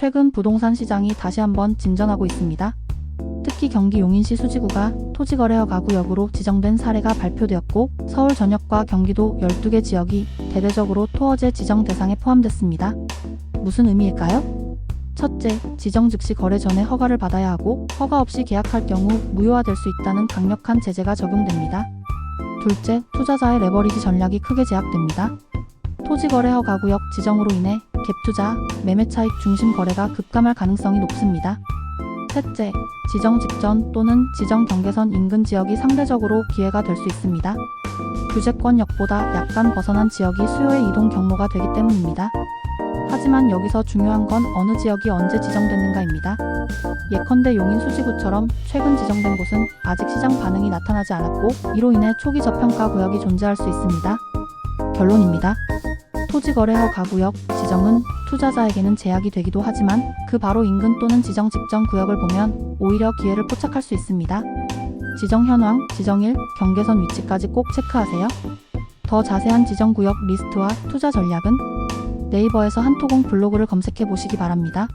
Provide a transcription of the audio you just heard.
최근 부동산 시장이 다시 한번 진전하고 있습니다. 특히 경기 용인시 수지구가 토지거래허 가 구역으로 지정된 사례가 발표되었고 서울 전역과 경기도 12개 지역이 대대적으로 토어제 지정 대상에 포함됐습니다. 무슨 의미일까요? 첫째, 지정 즉시 거래 전에 허가를 받아야 하고 허가 없이 계약할 경우 무효화될 수 있다는 강력한 제재가 적용됩니다. 둘째, 투자자의 레버리지 전략이 크게 제약됩니다. 토지거래 허 가구역 지정으로 인해 갭투자, 매매 차익 중심 거래가 급감할 가능성이 높습니다. 셋째, 지정 직전 또는 지정 경계선 인근 지역이 상대적으로 기회가 될 수 있습니다. 규제권 역보다 약간 벗어난 지역이 수요의 이동 경로가 되기 때문입니다. 하지만 여기서 중요한 건 어느 지역이 언제 지정됐는가입니다. 예컨대 용인 수지구처럼 최근 지정된 곳은 아직 시장 반응이 나타나지 않았고 이로 인해 초기 저평가 구역이 존재할 수 있습니다. 결론입니다. 토지거래허 가구역 지정은 투자자에게는 제약이 되기도 하지만 그 바로 인근 또는 지정 직전 구역을 보면 오히려 기회를 포착할 수 있습니다. 지정 현황, 지정일, 경계선 위치까지 꼭 체크하세요. 더 자세한 지정 구역 리스트와 투자 전략은 네이버에서 한토공 블로그를 검색해 보시기 바랍니다.